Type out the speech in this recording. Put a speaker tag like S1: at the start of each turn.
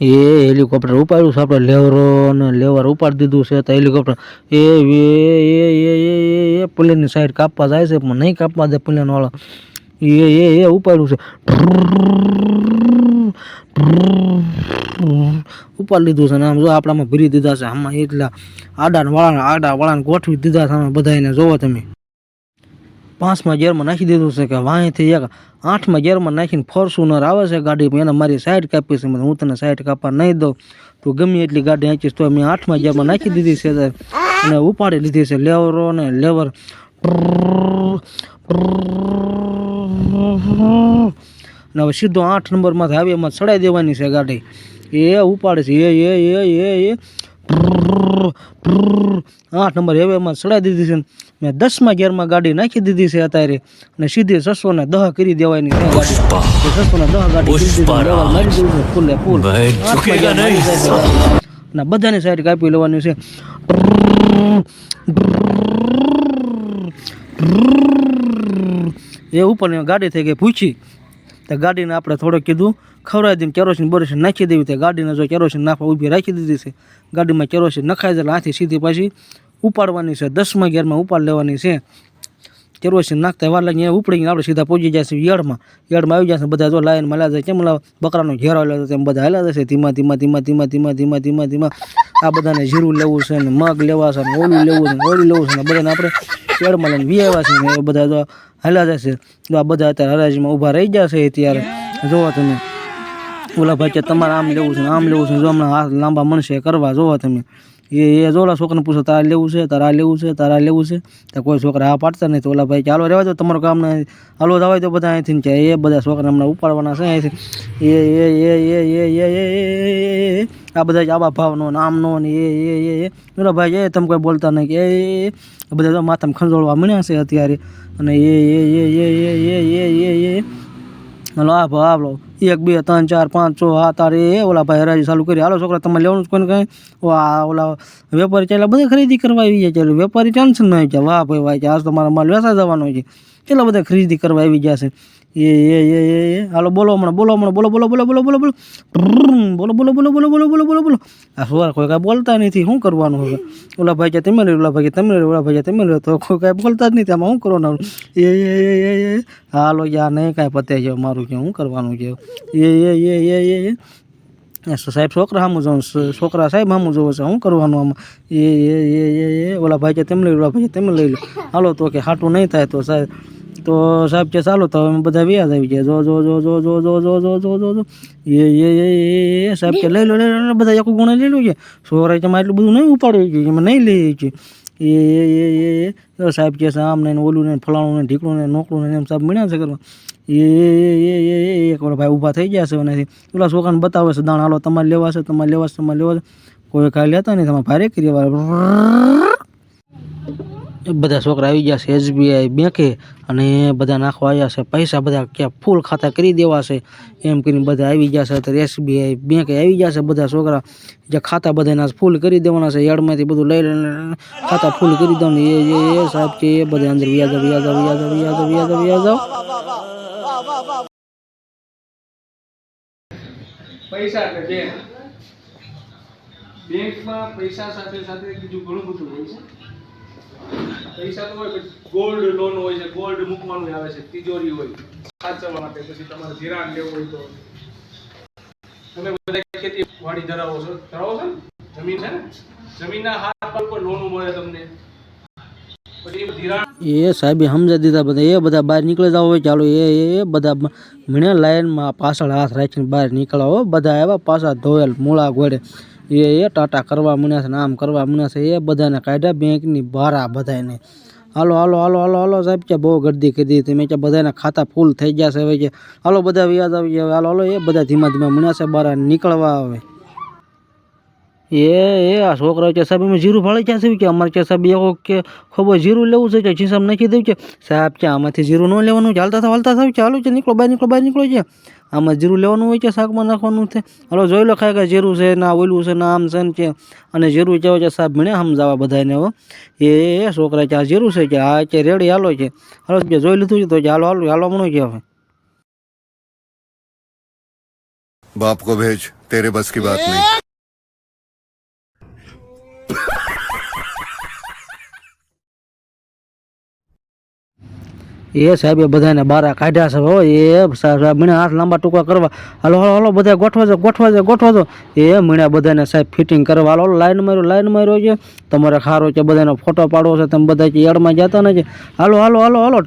S1: એ helicopter ઉપાડ્યું છે, આપણે લેવરો ને લેવર ઉપાડી દીધું છે, તો હેલિકોપ્ટર એ એ એ એ એ એ પ્લેનની સાઈડ કાપવા જાય છે, પણ નહીં કાપવા દે પ્લેન વાળો એ એ એ ઉપાડ્યું છે. ઉપાડી લીધું છે ને આમ જો આપણામાં ભરી દીધા છે, આમાં એટલા આડા ને વાળા આડા વાળાને ગોઠવી દીધા છે, આમાં બધાને જોવો તમે. પાંચમા ગેરમાં નાખી દીધું છે કે વાંહીથી એક આઠમાં ગેરમાં નાખીને ફોર્ચ્યુનર આવે છે ગાડી એને મારી સાઈડ કાપી છે હું તને સાઈડ કાપવા નહીં દઉં. તું ગમે એટલી ગાડી આંચીશ તો મેં આઠમાં ગેરમાં નાખી દીધી છે અને ઉપાડી લીધી છે લેવરો ને લેવર. અને હવે સીધો આઠ નંબરમાંથી આવી એમાં ચડાઈ દેવાની છે ગાડી. એ ઉપાડે છે, એ એ એ એ એ. આઠ નંબર હેવેમાં ચડાઈ દીધી છે મેં દસમાં ગેરમાં ગાડી નાખી દીધી છે અત્યારે. અને સીધી છસો ને દહ કરી દેવાની છસો ને દહ ગાડી ફૂલે ફૂલ. બધાની સાઈડ કાપી લેવાની છે. એ ઉપર ગાડી થઈ ગઈ પૂછી તો ગાડીને આપણે થોડુંક કીધું, ખવડાવી દઈને કેરોસીન બોરોસીન નાખી દેવી તે ગાડીને જો કેરોસીન નાખવા ઊભી રાખી દીધી છે, ગાડીમાં કેરોસીન નખાય છે એટલે આથી સીધી પાછી ઉપાડવાની છે, દસમા ગેરમાં ઉપાડ લેવાની છે. કેરોસીન નાખતા વાર લાગી ઉપડીને આપણે સીધા પહોંચી જશે યળમાં યળમાં આવી જશે બધા જો લાઈન મળ્યા જાય, કેમ બકરાનો ઘેરો લેતો તેમ બધા હેલા જશે. ધીમા ધીમા ધીમા ધીમા ધીમા ધીમા ધીમા ધીમા. આ બધાને જીરું લેવું છે ને મગ લેવા છે ને ઓલું લેવું છે ને ઓલું લેવું છે ને બધાને આપણે કેળમાં લઈને વી આવ્યા છે ને એ બધા જો ہل جیسے تو بدا اتنے ہر جی جی آم لے کر کوئی چوکا آپتا نہیں تو با تھے ہم آم نولا بھائی تم کوئی بولتا نہیں بھگا مجوڑو منایا سے અને એ એ એ એ એ એ એ એ એ હલો, આ ભાવ એક, બે, ત્રણ, ચાર, પાંચ, છ, સાત તારે એ ઓલા ભાઈ હરાજી ચાલુ કરી. હાલો, છોકરા, તમારે લેવાનું કોઈને કંઈ? વાહ ઓલા વેપારી ચાલે બધા ખરીદી કરવા આવી જાય ચાલો વેપારી ટેન્શન ન આવી જાય વાહ, ભાઈ, વાહ, આજ તો મારા માલ વેસા જવાનો છે. કેટલા બધા ખરીદી કરવા આવી છે. એ એ એ એ એ હાલો બોલો હમણાં બોલો હમણાં બોલો બોલો બોલો બોલો બોલો બોલો બોલો બોલો બોલો બોલો બોલો બોલો બોલો બોલો આ સવાર કોઈ કાંઈ બોલતા નથી શું કરવાનું હવે ઓલા ભાઈ કે તમે લે ઓલા ભાઈ કે તમે લે ઓલા ભાઈ કે તમે લે તો કોઈ કાંઈ બોલતા જ નથી આમાં શું કરવાનું એ એ એ એ એ હાલો યાર નહીં કાંઈ પતે છે મારું કે શું કરવાનું છે એ એ એ એ એ એ એ સાહેબ છોકરા સામું જોઉં છું. છોકરા સાહેબ સામું જોવે છે શું કરવાનું આમાં એ એ એ એ એ ઓલા ભાઈ કે તમે લઈ લો ઓલા ભાઈ કે તમે લઈ લો હાલો તો કે હાટું નહીં થાય તો સાહેબ તો સાહેબ કે ચાલો તો અમે બધા વ્યાજ આવી જાય જો જો જો જો જો જો જો જો જો જો જો એ એ એ એ એ સાહેબ કે લઈ લો લઈ લો બધા એક ગુણે લઈ લો છે છોકરા તમારે એટલું બધું નહીં ઉપાડ્યું છે એમાં નહીં લઈ છે એ એ એ એ એ તો સાહેબ કે છે આમ ને ને ઓલું ને ફલાણું ને ઢીકણું ને નોકરું ને એમ સાહેબ મળ્યા છે કરવા એ એ એ એ એ એ એક વાર ભાઈ ઊભા થઈ ગયા છે એનાથી ઓલા છોકરાને બતાવે છે દાણ હાલો તમારે લેવા છે તમારે લેવા છે તમારે લેવા છે કોઈ કાંઈ લેતા નહીં તમારે ભારે કરી એ બધા છોકરા આવી ગયા છે એસબીઆઈ બેંકે અને બધા નાખવા આવ્યા છે પૈસા બધા ક્યાં ફૂલ ખાતા કરી દેવા છે એમ કરીને બધા આવી ગયા છે અત્યારે એસબીઆઈ બેંકે આવી ગયા છે બધા છોકરા જે ખાતા બધાના ફૂલ કરી દેવાના છે યાર્ડમાંથી બધું લઈ લઈને ખાતા ફૂલ કરી દેવાનું એ એ એ સાહેબ કે એ બધા અંદર વ્યાજ વ્યાજ વ્યાજ વ્યાજ વ્યાજ વ્યાજ
S2: પૈસા એટલે બેંક બેંકમાં પૈસા સાથે સાથે બીજું ઘણું બધું હોય છે પૈસા તો હોય ગોલ્ડ લોન હોય છે ગોલ્ડ મૂકવાનું આવે છે, તિજોરી હોય, સાચવવા માટે, પછી તમારે ધિરાણ લેવું હોય તો. તમે બધા ખેતી વાડી ધરાવો છો ધરાવો છો જમીન છે જમીનના હાથ પર કોઈ લોન મળે તમને.
S1: એ સાહેબ સમજાવી દીધા બધા, એ બધા બહાર નીકળી જાવ હોય, ચાલો એ એ બધા મને લાઈનમાં પાછળ હાથ રાખીને બહાર નીકળ્યા હો, બધા આવ્યા પાછા ધોયેલ, મૂળા ઘોડે. એ એ ટાટા કરવા મળ્યા છે ને આમ કરવા મળ્યા છે એ બધાને કાઢ્યા બેંકની બારા બધાને હાલો હાલો હાલો હાલો હાલો સાહેબ કે બહુ ગરદી કરી દીધી મેં કે બધાના ખાતા ફૂલ થઈ ગયા છે હવે કે હાલો બધા વ્યાજ આવી ગયા હાલો હાલો એ બધા ધીમા ધીમા મળ્યા છે બહાર નીકળવા આવે એ એ આ છોકરા કે સાહેબ અમે જીરું ભાડે ક્યાં છે કે અમારે કે સાહેબ એવો કે ખબર જીરું લેવું છે કે ખિસ્સામાં નાખી દઉં કે સાહેબ કે આમાંથી જીરું ન લેવાનું છે હાલતા થાવ હાલતા થાવ ચાલો છે નીકળો બહાર નીકળો બહાર નીકળો છે આમાં જીરું લેવાનું હોય છે શાકમાં નાખવાનું છે? હલો, જોઈ લો ખાય કે જીરું છે ના ઓયલું છે ના આમ છે ને કે અને જીરું કહેવાય છે? સાહેબ ભણે સમજાવવા બધાને હો. એ છોકરા કે આ જીરું છે કે આ કે રેડી હાલો છે. હલો કે જોઈ લીધું છે તો કે હાલો હાલો હાલો મણો કે હવે.
S3: બાપ કો ભેજ, તેરે બસ કી બાત નહીં.
S1: એ સાહેબ એ બધાને બારા કાઢ્યા છે. હો, એ સાહેબ મને હાથ લાંબા ટૂંકા કરવા. હાલો હાલો હાલો, બધા ગોઠવા છો ગોઠવા છો ગોઠવા છો. એ મીણા બધાને સાહેબ ફિટિંગ કરવા. હાલો લાઈન માર્યો લાઈન માર્યો છે. તમારે ખારો છે, બધાનો ફોટો પાડવો છે, તમે બધા એડમાં જતા નથી. હાલો હાલો હાલો હાલો